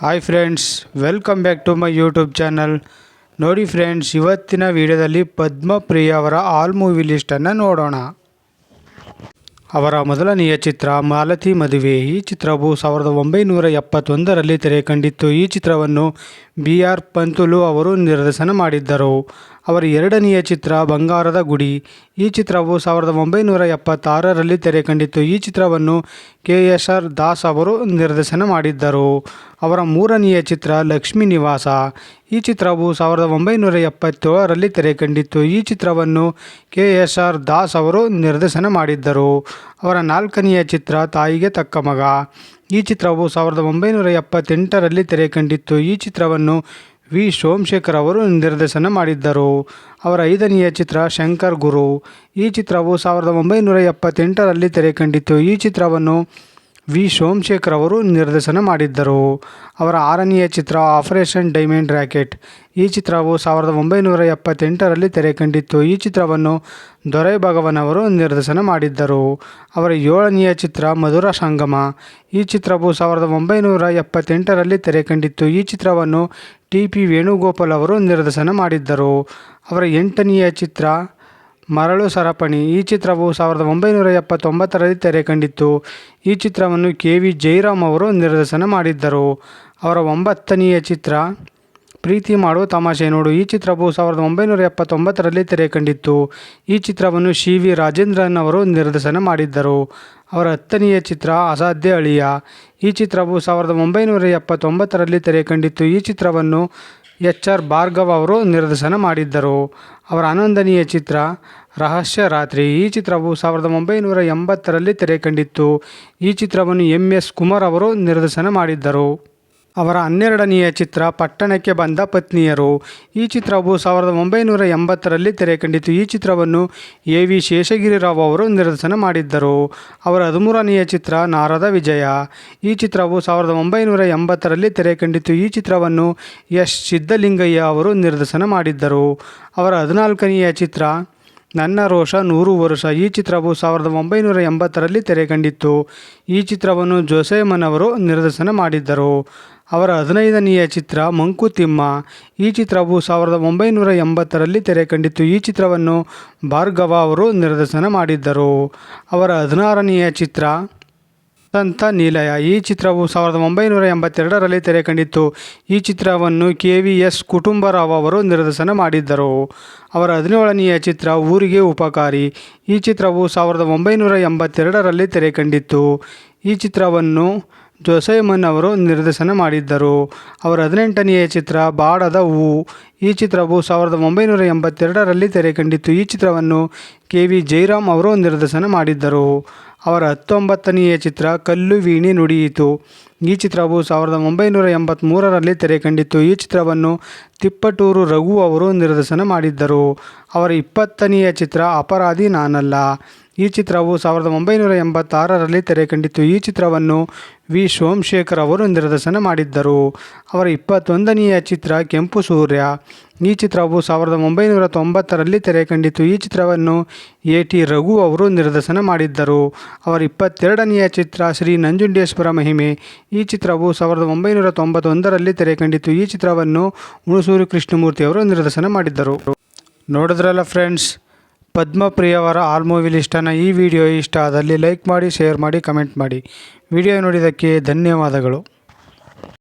Hi friends welcome back to my YouTube channel ನೋಡಿ friends ಇವತ್ತಿನ ವಿಡಿಯೋದಲ್ಲಿ ಪದ್ಮಪ್ರಿಯ ಅವರ ಆಲ್ ಮೂವಿ ಲಿಸ್ಟನ್ನು ನೋಡೋಣ. ಅವರ ಮೊದಲನೆಯ ಚಿತ್ರ ಮಾಲತಿ ಮದುವೆ. ಈ ಚಿತ್ರವು ಸಾವಿರದ ಒಂಬೈನೂರ ಎಪ್ಪತ್ತೊಂದರಲ್ಲಿ ತೆರೆ ಕಂಡಿತ್ತು ಈ ಚಿತ್ರವನ್ನು ಬಿ ಆರ್ ಪಂತುಲು ಅವರು ನಿರ್ದೇಶನ ಮಾಡಿದ್ದರು. ಅವರ ಎರಡನೆಯ ಚಿತ್ರ ಬಂಗಾರದ ಗುಡಿ. ಈ ಚಿತ್ರವು ಸಾವಿರದ ಒಂಬೈನೂರ ಎಪ್ಪತ್ತಾರರಲ್ಲಿ ತೆರೆ ಕಂಡಿತ್ತು. ಈ ಚಿತ್ರವನ್ನು ಕೆ. ಎಸ್. ಆರ್. ದಾಸ್ ಅವರು ನಿರ್ದೇಶನ ಮಾಡಿದ್ದರು. ಅವರ ಮೂರನೆಯ ಚಿತ್ರ ಲಕ್ಷ್ಮೀ ನಿವಾಸ. ಈ ಚಿತ್ರವು ಸಾವಿರದ ಒಂಬೈನೂರ ಎಪ್ಪತ್ತೇಳರಲ್ಲಿ ತೆರೆ ಕಂಡಿತ್ತು. ಈ ಚಿತ್ರವನ್ನು ಕೆ. ಎಸ್. ಆರ್. ದಾಸ್ ಅವರು ನಿರ್ದೇಶನ ಮಾಡಿದ್ದರು. ಅವರ ನಾಲ್ಕನೆಯ ಚಿತ್ರ ತಾಯಿಗೆ ತಕ್ಕ ಮಗ. ಈ ಚಿತ್ರವು ಸಾವಿರದ ಒಂಬೈನೂರ ಎಪ್ಪತ್ತೆಂಟರಲ್ಲಿ ತೆರೆ ಕಂಡಿತ್ತು. ಈ ಚಿತ್ರವನ್ನು ವಿ. ಸೋಮಶೇಖರ್ ಅವರು ನಿರ್ದೇಶನ ಮಾಡಿದ್ದರು. ಅವರ ಐದನೆಯ ಚಿತ್ರ ಶಂಕರ್ ಗುರು. ಈ ಚಿತ್ರವು ಸಾವಿರದ ಒಂಬೈನೂರ ಎಪ್ಪತ್ತೆಂಟರಲ್ಲಿ ತೆರೆ ಕಂಡಿತ್ತು ಈ ಚಿತ್ರವನ್ನು ವಿ. ಸೋಮಶೇಖರ್ ಅವರು ನಿರ್ದೇಶನ ಮಾಡಿದ್ದರು. ಅವರ ಆರನೆಯ ಚಿತ್ರ ಆಪರೇಷನ್ ಡೈಮಂಡ್ ರ್ಯಾಕೆಟ್ ಈ ಚಿತ್ರವು ಸಾವಿರದ ಒಂಬೈನೂರ ಎಪ್ಪತ್ತೆಂಟರಲ್ಲಿ ತೆರೆ ಕಂಡಿತ್ತು ಈ ಚಿತ್ರವನ್ನು ದೊರೈ ಭಗವನ್ ಅವರು ನಿರ್ದೇಶನ ಮಾಡಿದ್ದರು. ಅವರ ಏಳನೆಯ ಚಿತ್ರ ಮಧುರ ಸಂಗಮ. ಈ ಚಿತ್ರವು ಸಾವಿರದ ಒಂಬೈನೂರ ಎಪ್ಪತ್ತೆಂಟರಲ್ಲಿ ತೆರೆ ಕಂಡಿತ್ತು ಈ ಚಿತ್ರವನ್ನು ಟಿ. ಪಿ. ವೇಣುಗೋಪಾಲ್ ಅವರು ನಿರ್ದೇಶನ ಮಾಡಿದ್ದರು. ಅವರ ಎಂಟನೆಯ ಚಿತ್ರ ಮರಳು ಸರಪಣಿ ಈ ಚಿತ್ರವು ಸಾವಿರದ ಒಂಬೈನೂರ ಎಪ್ಪತ್ತೊಂಬತ್ತರಲ್ಲಿ ತೆರೆ ಕಂಡಿತ್ತು. ಈ ಚಿತ್ರವನ್ನು ಕೆ ವಿ ಜೈರಾಮ್ ಅವರು ನಿರ್ದೇಶನ ಮಾಡಿದ್ದರು. ಅವರ ಒಂಬತ್ತನೆಯ ಚಿತ್ರ, ಪ್ರೀತಿ ಮಾಡುವ ತಮಾಷೆ ನೋಡು, ಈ ಚಿತ್ರವು ಸಾವಿರದ ಒಂಬೈನೂರ ಎಪ್ಪತ್ತೊಂಬತ್ತರಲ್ಲಿ ತೆರೆ ಕಂಡಿತ್ತು. ಈ ಚಿತ್ರವನ್ನು ಸಿ ವಿ ರಾಜೇಂದ್ರನ್ ಅವರು ನಿರ್ದೇಶನ ಮಾಡಿದ್ದರು. ಅವರ ಹತ್ತನೆಯ ಚಿತ್ರ, ಅಸಾಧ್ಯ ಅಳಿಯ. ಈ ಚಿತ್ರವು ಸಾವಿರದ ಒಂಬೈನೂರ ಎಪ್ಪತ್ತೊಂಬತ್ತರಲ್ಲಿ ತೆರೆ ಕಂಡಿತ್ತು. ಈ ಚಿತ್ರವನ್ನು ಎಚ್ ಆರ್ ಭಾರ್ಗವ್ ಅವರು ನಿರ್ದೇಶನ ಮಾಡಿದ್ದರು. ಅವರ ಆನಂದನೀಯ ಚಿತ್ರ, ರಹಸ್ಯ ರಾತ್ರಿ ಈ ಚಿತ್ರವು ಸಾವಿರದ ಒಂಬೈನೂರ ಎಂಬತ್ತರಲ್ಲಿ ತೆರೆ ಕಂಡಿತ್ತು ಈ ಚಿತ್ರವನ್ನು ಎಂ ಎಸ್ ಕುಮಾರ್ ಅವರು ನಿರ್ದೇಶನ ಮಾಡಿದ್ದರು. ಅವರ ಹನ್ನೆರಡನೆಯ ಚಿತ್ರ ಪಟ್ಟಣಕ್ಕೆ ಬಂದ ಪತ್ನಿಯರು. ಈ ಚಿತ್ರವು ಸಾವಿರದ ಒಂಬೈನೂರ ಎಂಬತ್ತರಲ್ಲಿ ತೆರೆ ಕಂಡಿತು. ಈ ಚಿತ್ರವನ್ನು ಎ ವಿ ಶೇಷಗಿರಿರಾವ್ ಅವರು ನಿರ್ದೇಶನ ಮಾಡಿದ್ದರು. ಅವರ ಹದಿಮೂರನೆಯ ಚಿತ್ರ ನಾರದ ವಿಜಯ. ಈ ಚಿತ್ರವು ಸಾವಿರದ ಒಂಬೈನೂರ ಎಂಬತ್ತರಲ್ಲಿ ತೆರೆ ಕಂಡಿತು. ಈ ಚಿತ್ರವನ್ನು ಎಸ್. ಸಿದ್ದಲಿಂಗಯ್ಯ ಅವರು ನಿರ್ದೇಶನ ಮಾಡಿದ್ದರು. ಅವರ ಹದಿನಾಲ್ಕನೆಯ ಚಿತ್ರ ನನ್ನ ರೋಷ ನೂರು ವರುಷ ಈ ಚಿತ್ರವು ಸಾವಿರದ ಒಂಬೈನೂರ ಎಂಬತ್ತರಲ್ಲಿ ತೆರೆ ಕಂಡಿತ್ತು ಈ ಚಿತ್ರವನ್ನು ಜೋಸೆಮನ್ ಅವರು ನಿರ್ದೇಶನ ಮಾಡಿದ್ದರು. ಅವರ ಹದಿನೈದನೆಯ ಚಿತ್ರ ಮಂಕುತಿಮ್ಮ ಈ ಚಿತ್ರವು ಸಾವಿರದ ಒಂಬೈನೂರ ಎಂಬತ್ತರಲ್ಲಿ ತೆರೆ ಕಂಡಿತ್ತು ಈ ಚಿತ್ರವನ್ನು ಭಾರ್ಗವ ಅವರು ನಿರ್ದೇಶನ ಮಾಡಿದ್ದರು. ಅವರ ಹದಿನಾರನೆಯ ಚಿತ್ರ ಸಂತ ನಿಲಯ. ಈ ಚಿತ್ರವು ಸಾವಿರದ ಒಂಬೈನೂರ ಎಂಬತ್ತೆರಡರಲ್ಲಿ ತೆರೆ ಕಂಡಿತ್ತು. ಈ ಚಿತ್ರವನ್ನು ಕೆ ವಿ ಎಸ್ ಕುಟುಂಬರಾವ್ ಅವರು ನಿರ್ದೇಶನ ಮಾಡಿದ್ದರು. ಅವರ ಹದಿನೇಳನೆಯ ಚಿತ್ರ ಊರಿಗೆ ಉಪಕಾರಿ. ಈ ಚಿತ್ರವು ಸಾವಿರದ ಒಂಬೈನೂರ ಎಂಬತ್ತೆರಡರಲ್ಲಿ ತೆರೆ ಕಂಡಿತ್ತು. ಈ ಚಿತ್ರವನ್ನು ಜೋಸೈಮನ್ ಅವರು ನಿರ್ದೇಶನ ಮಾಡಿದ್ದರು. ಅವರ ಹದಿನೆಂಟನೆಯ ಚಿತ್ರ ಬಾಡದ ಹೂ. ಈ ಚಿತ್ರವು ಸಾವಿರದ ಒಂಬೈನೂರ ಎಂಬತ್ತೆರಡರಲ್ಲಿ ತೆರೆ ಕಂಡಿತ್ತು. ಈ ಚಿತ್ರವನ್ನು ಕೆ ವಿ ಜೈರಾಮ್ ಅವರು ನಿರ್ದೇಶನ ಮಾಡಿದ್ದರು. ಅವರ ಹತ್ತೊಂಬತ್ತನೆಯ ಚಿತ್ರ ಕಲ್ಲು ವೀಣೆ ನುಡಿಯಿತು. ಈ ಚಿತ್ರವು ಸಾವಿರದ ಒಂಬೈನೂರ ಎಂಬತ್ತ್ಮೂರರಲ್ಲಿ ತೆರೆ ಕಂಡಿತ್ತು. ಈ ಚಿತ್ರವನ್ನು ತಿಪ್ಪಟೂರು ರಘು ಅವರು ನಿರ್ದೇಶನ ಮಾಡಿದ್ದರು. ಅವರ ಇಪ್ಪತ್ತನೆಯ ಚಿತ್ರ ಅಪರಾಧಿ ನಾನಲ್ಲ. ಈ ಚಿತ್ರವು ಸಾವಿರದ ಒಂಬೈನೂರ ಎಂಬತ್ತಾರರಲ್ಲಿ ತೆರೆ ಕಂಡಿತ್ತು. ಈ ಚಿತ್ರವನ್ನು ವಿ. ಸೋಮಶೇಖರ್ ಅವರು ನಿರ್ದೇಶನ ಮಾಡಿದ್ದರು. ಅವರ ಇಪ್ಪತ್ತೊಂದನೆಯ ಚಿತ್ರ ಕೆಂಪು ಸೂರ್ಯ. ಈ ಚಿತ್ರವು ಸಾವಿರದ ಒಂಬೈನೂರ ತೊಂಬತ್ತರಲ್ಲಿ ತೆರೆ ಕಂಡಿತ್ತು. ಈ ಚಿತ್ರವನ್ನು ಎ. ಟಿ. ರಘು ಅವರು ನಿರ್ದೇಶನ ಮಾಡಿದ್ದರು. ಅವರ ಇಪ್ಪತ್ತೆರಡನೆಯ ಚಿತ್ರ ಶ್ರೀ ನಂಜುಂಡೇಶ್ವರ ಮಹಿಮೆ. ಈ ಚಿತ್ರವು ಸಾವಿರದ ಒಂಬೈನೂರ ತೊಂಬತ್ತೊಂದರಲ್ಲಿ ತೆರೆ ಕಂಡಿತ್ತು ಈ ಚಿತ್ರವನ್ನು ಹುಣಸೂರು ಕೃಷ್ಣಮೂರ್ತಿ ಅವರು ನಿರ್ದೇಶನ ಮಾಡಿದ್ದರು. ನೋಡಿದ್ರಲ್ಲ ಫ್ರೆಂಡ್ಸ್, ಪದ್ಮಪ್ರಿಯವರ ಆಲ್ ಮೂವಿ ಲಿಸ್ಟನ್ನು ಈ ವಿಡಿಯೋ ಇಷ್ಟ ಆದಲ್ಲಿ ಲೈಕ್ ಮಾಡಿ, ಶೇರ್ ಮಾಡಿ, ಕಮೆಂಟ್ ಮಾಡಿ. ವಿಡಿಯೋ ನೋಡಿದ್ದಕ್ಕೆ ಧನ್ಯವಾದಗಳು.